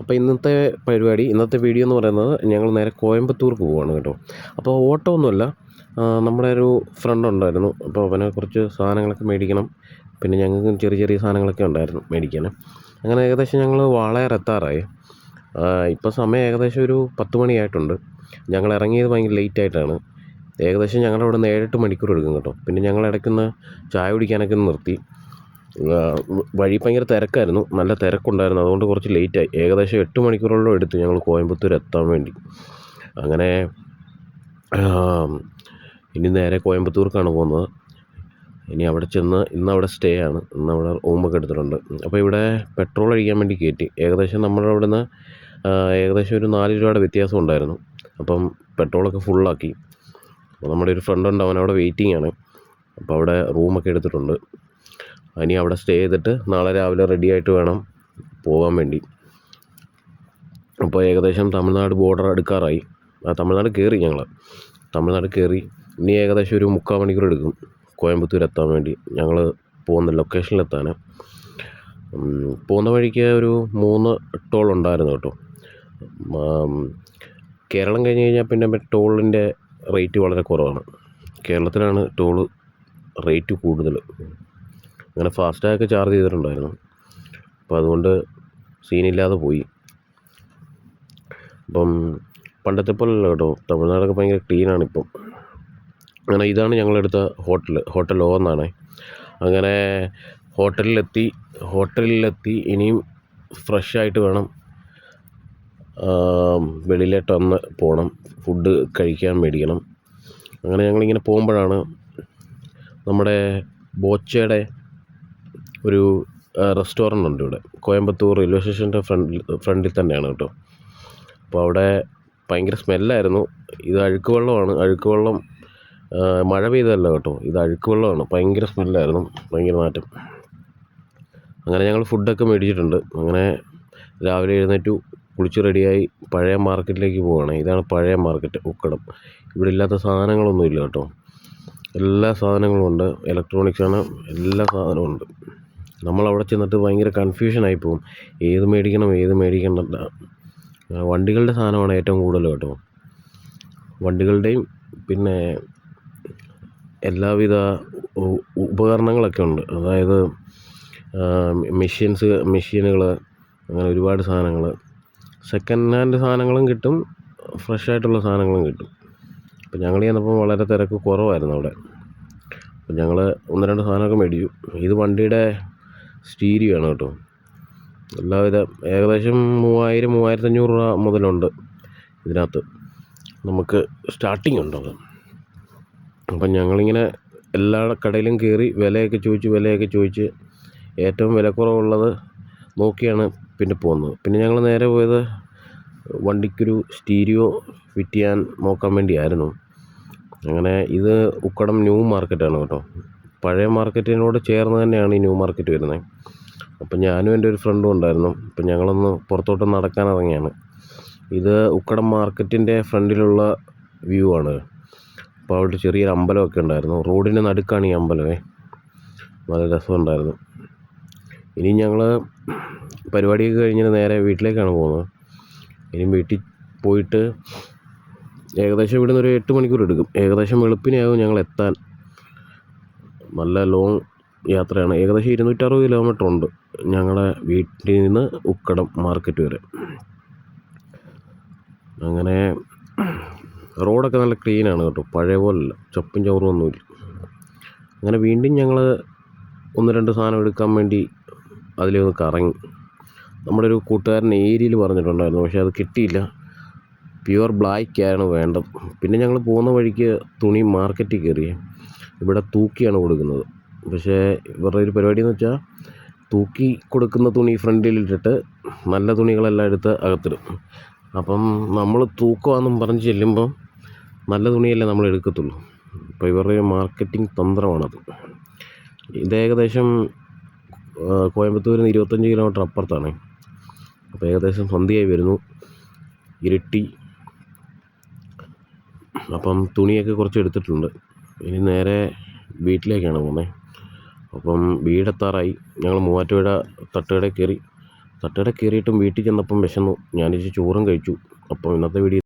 അപ്പോൾ ഇന്നത്തെ പരിപാടി ഇന്നത്തെ വീഡിയോ എന്ന് പറയുന്നത് ഞങ്ങൾ നേരെ കോയമ്പത്തൂർക്ക് പോവുകയാണ് കേട്ടോ. അപ്പോൾ ഓട്ടോ ഒന്നുമല്ല നമ്മുടെ ഒരു ഫ്രണ്ട് ഉണ്ടായിരുന്നു. അപ്പോൾ അവനെ കുറച്ച് സാധനങ്ങളൊക്കെ മേടിക്കണം. പിന്നെ ഞങ്ങൾക്ക് ചെറിയ ചെറിയ സാധനങ്ങളൊക്കെ ഉണ്ടായിരുന്നു മേടിക്കാൻ. അങ്ങനെ ഏകദേശം ഞങ്ങൾ വാളയാർ എത്താറായി. ഇപ്പോൾ സമയം ഏകദേശം ഒരു പത്ത് മണിയായിട്ടുണ്ട് ഞങ്ങൾ ഇറങ്ങിയത് ഭയങ്കര ലേറ്റ് ആയിട്ടാണ്. ഏകദേശം ഞങ്ങളുടെ അവിടെ നിന്ന് ഏഴെട്ട് മണിക്കൂർ എടുക്കും കേട്ടോ. പിന്നെ ഞങ്ങൾ ഇടയ്ക്കൊന്ന് ചായ കുടിക്കാനൊക്കെ നിർത്തി. വഴി ഭയങ്കര തിരക്കായിരുന്നു. നല്ല തിരക്കുണ്ടായിരുന്നു. അതുകൊണ്ട് കുറച്ച് ലേറ്റായി ഏകദേശം എട്ട് മണിക്കൂറോളം എടുത്തു ഞങ്ങൾ കോയമ്പത്തൂർ എത്താൻ വേണ്ടി. അങ്ങനെ ഇനി നേരെ കോയമ്പത്തൂർക്കാണ് പോകുന്നത്. ഇനി അവിടെ ചെന്ന് ഇന്ന് അവിടെ സ്റ്റേ ആണ്. ഇന്ന് അവിടെ റൂമൊക്കെ എടുത്തിട്ടുണ്ട്. അപ്പോൾ ഇവിടെ പെട്രോൾ അടിക്കാൻ വേണ്ടി കയറ്റി ഏകദേശം നമ്മുടെ അവിടെ നിന്ന് ഏകദേശം ഒരു നാല് രൂപയുടെ വ്യത്യാസം ഉണ്ടായിരുന്നു. അപ്പം പെട്രോളൊക്കെ ഫുള്ളാക്കി അപ്പോൾ നമ്മുടെ ഒരു ഫ്രണ്ട് ഉണ്ട്. അവൻ അവിടെ വെയിറ്റിംഗ് ആണ്. അപ്പോൾ അവിടെ റൂമൊക്കെ എടുത്തിട്ടുണ്ട്. ഇനി അവിടെ സ്റ്റേ ചെയ്തിട്ട് നാളെ രാവിലെ റെഡി ആയിട്ട് വേണം പോകാൻ വേണ്ടി. അപ്പോൾ ഏകദേശം തമിഴ്നാട് ബോർഡർ അടുക്കാറായി. ആ തമിഴ്നാട് കയറി ഞങ്ങൾ തമിഴ്നാട് കയറി ഇനി ഏകദേശം ഒരു മുക്കാൽ മണിക്കൂർ എടുക്കും കോയമ്പത്തൂർ എത്താൻ വേണ്ടി. ഞങ്ങൾ പോകുന്ന ലൊക്കേഷനിലെത്താൻ പോകുന്ന വഴിക്ക് ഒരു മൂന്ന് ടോൾ ഉണ്ടായിരുന്നു കേട്ടോ. കേരളം കഴിഞ്ഞ് കഴിഞ്ഞാൽ പിന്നെ ടോളിന്റെ റേറ്റ് വളരെ കുറവാണ്. കേരളത്തിലാണ് ടോൾ റേറ്റ് കൂടുതൽ അങ്ങനെ ഫാസ്റ്റാഗൊക്കെ ചാർജ് ചെയ്തിട്ടുണ്ടായിരുന്നു. അപ്പോൾ അതുകൊണ്ട് സീനില്ലാതെ പോയി. അപ്പം പണ്ടത്തെ പോലെയല്ല കേട്ടോ. തമിഴ്നാടൊക്കെ ഭയങ്കര ക്ലീനാണ് ഇപ്പം. അങ്ങനെ ഇതാണ് ഞങ്ങളെടുത്ത ഹോട്ടൽ ഹോട്ടൽ ഓ എന്നാണ്. അങ്ങനെ ഹോട്ടലിലെത്തി ഹോട്ടലിലെത്തി ഇനിയും ഫ്രഷ് ആയിട്ട് വേണം വെളിയിലേട്ട് ഒന്ന് പോകണം ഫുഡ് കഴിക്കാൻ മേടിക്കണം. അങ്ങനെ ഞങ്ങളിങ്ങനെ പോകുമ്പോഴാണ് നമ്മുടെ ബോച്ചയുടെ ഒരു റെസ്റ്റോറന്റ് ഉണ്ട് ഇവിടെ. കോയമ്പത്തൂർ റെയിൽവേ സ്റ്റേഷന്റെ ഫ്രണ്ട് ഫ്രണ്ടിൽ തന്നെയാണ് കേട്ടോ. അപ്പോൾ അവിടെ ഭയങ്കര സ്മെല്ലായിരുന്നു. ഇത് അഴുക്ക് വെള്ളമാണ് അഴുക്ക് വെള്ളം മഴ പെയ്തതല്ല കേട്ടോ. ഇത് അഴുക്ക് വെള്ളമാണ് ഭയങ്കര സ്മെല്ലായിരുന്നു. ഭയങ്കര മാറ്റം. അങ്ങനെ ഞങ്ങൾ ഫുഡൊക്കെ മേടിച്ചിട്ടുണ്ട്. അങ്ങനെ രാവിലെ എഴുന്നേറ്റു കുളിച്ച് റെഡിയായി പഴയ മാർക്കറ്റിലേക്ക് പോവുകയാണ് ഇതാണ് പഴയ മാർക്കറ്റ് ഉക്കടം. ഇവിടെ ഇല്ലാത്ത സാധനങ്ങളൊന്നുമില്ല കേട്ടോ. എല്ലാ സാധനങ്ങളും ഉണ്ട്. ഇലക്ട്രോണിക്സാണ്. എല്ലാ സാധനവും ഉണ്ട്. നമ്മളവിടെ ചെന്നിട്ട് ഭയങ്കര കൺഫ്യൂഷനായി പോകും ഏത് മേടിക്കണം ഏത് മേടിക്കണ്ട വണ്ടികളുടെ സാധനമാണ് ഏറ്റവും കൂടുതൽ കേട്ടോ. വണ്ടികളുടെയും പിന്നെ എല്ലാവിധ ഉപകരണങ്ങളൊക്കെ ഉണ്ട്. അതായത് മെഷീൻസ് മെഷീനുകൾ അങ്ങനെ ഒരുപാട് സാധനങ്ങൾ സെക്കൻഡ് ഹാൻഡ് സാധനങ്ങളും കിട്ടും ഫ്രഷ് ആയിട്ടുള്ള സാധനങ്ങളും കിട്ടും. അപ്പോൾ ഞങ്ങൾ ചെന്നപ്പോൾ വളരെ തിരക്ക് കുറവായിരുന്നു അവിടെ. അപ്പോൾ ഞങ്ങൾ ഒന്ന് രണ്ട് സാധനമൊക്കെ മേടിച്ചു. ഇത് വണ്ടിയുടെ സ്റ്റീരിയോ ആണ് കേട്ടോ. എല്ലാവിധ ഏകദേശം മൂവായിരം മൂവായിരത്തഞ്ഞൂറ് രൂപ മുതലുണ്ട് ഇതിനകത്ത്. നമുക്ക് സ്റ്റാർട്ടിംഗ് ഉണ്ട് അത്. അപ്പം ഞങ്ങളിങ്ങനെ എല്ലാ കടയിലും കയറി വിലയൊക്കെ ചോദിച്ച് വിലയൊക്കെ ചോദിച്ച് ഏറ്റവും വിലക്കുറവുള്ളത് നോക്കിയാണ് പിന്നെ പോകുന്നത്. പിന്നെ ഞങ്ങൾ നേരെ പോയത് വണ്ടിക്കൊരു സ്റ്റീരിയോ ഫിറ്റ് ചെയ്യാൻ നോക്കാൻ വേണ്ടിയായിരുന്നു. അങ്ങനെ ഇത് ഉക്കടം ന്യൂ മാർക്കറ്റാണ് കേട്ടോ. പഴയ മാർക്കറ്റിനോട് ചേർന്ന് തന്നെയാണ് ഈ ന്യൂ മാർക്കറ്റ് വരുന്നത്. അപ്പം ഞാനും എന്റെ ഒരു ഫ്രണ്ടും ഉണ്ടായിരുന്നു. അപ്പം ഞങ്ങളൊന്ന് പുറത്തോട്ട് നടക്കാൻ ഇറങ്ങിയാണ്. ഇത് ഉക്കടം മാർക്കറ്റിന്റെ ഫ്രണ്ടിലുള്ള വ്യൂ ആണ്. അപ്പോൾ അവിടെ ചെറിയൊരു അമ്പലമൊക്കെ ഉണ്ടായിരുന്നു. റോഡിന്റെ നടുക്കാണ് ഈ അമ്പലമേ. നല്ല രസമുണ്ടായിരുന്നു. ഇനി ഞങ്ങൾ പരിപാടിയൊക്കെ കഴിഞ്ഞ് നേരെ വീട്ടിലേക്കാണ് പോകുന്നത്. ഇനി വീട്ടിൽ പോയിട്ട് ഏകദേശം ഇവിടുന്ന് ഒരു എട്ട് മണിക്കൂർ എടുക്കും. ഏകദേശം വെളുപ്പിനെയാകും ഞങ്ങൾ എത്താൻ. നല്ല ലോങ് യാത്രയാണ്. ഏകദേശം ഇരുന്നൂറ്ററുപത് കിലോമീറ്റർ ഉണ്ട് ഞങ്ങളുടെ വീട്ടിൽ നിന്ന് ഉക്കടം മാർക്കറ്റ് വരെ. അങ്ങനെ റോഡൊക്കെ നല്ല ക്ലീനാണ് കേട്ടോ. പഴയ പോലല്ല. ചപ്പും ചവറും ഒന്നുമില്ല. അങ്ങനെ വീണ്ടും ഞങ്ങൾ ഒന്ന് രണ്ട് സാധനം എടുക്കാൻ വേണ്ടി അതിലൊന്ന് കറങ്ങി. നമ്മുടെ ഒരു കൂട്ടുകാരൻ ഏരിയയിൽ പറഞ്ഞിട്ടുണ്ടായിരുന്നു. പക്ഷേ അത് കിട്ടിയില്ല. പ്യുവർ ബ്ലാക്കാണ് വേണ്ടത്. പിന്നെ ഞങ്ങൾ പോകുന്ന വഴിക്ക് തുണി മാർക്കറ്റിൽ കയറി ഇവിടെ തൂക്കിയാണ് കൊടുക്കുന്നത്. പക്ഷേ ഇവരുടെ ഒരു പരിപാടി എന്ന് വെച്ചാൽ തൂക്കി കൊടുക്കുന്ന തുണി ഫ്രണ്ടിലിട്ടിട്ട് നല്ല തുണികളെല്ലാം എടുത്ത് അകത്തിടും. അപ്പം നമ്മൾ തൂക്കമാണെന്നും പറഞ്ഞ് ചെല്ലുമ്പം നല്ല തുണിയല്ലേ നമ്മൾ എടുക്കത്തുള്ളൂ. അപ്പോൾ ഇവരുടെ മാർക്കറ്റിംഗ് തന്ത്രമാണത്. ഇത് ഏകദേശം കോയമ്പത്തൂരിൽ നിന്ന് ഇരുപത്തഞ്ച് കിലോമീറ്റർ അപ്പുറത്താണ്. അപ്പോൾ ഏകദേശം സന്ധ്യയായി വരുന്നു. ഇരുട്ടി. അപ്പം തുണിയൊക്കെ കുറച്ച് എടുത്തിട്ടുണ്ട്. ഇനി നേരെ വീട്ടിലേക്കാണ് പോകുന്നത് അപ്പം വീടെത്താറായി. ഞങ്ങൾ മൂവാറ്റുപുഴ തട്ടുകടയിൽ കയറി. തട്ടുകടയിൽ കയറിയിട്ടും വീട്ടിൽ ചെന്നപ്പം വിശന്നു. ഞാൻ ചോറും കഴിച്ചു. അപ്പം ഇന്നത്തെ വീഡിയോ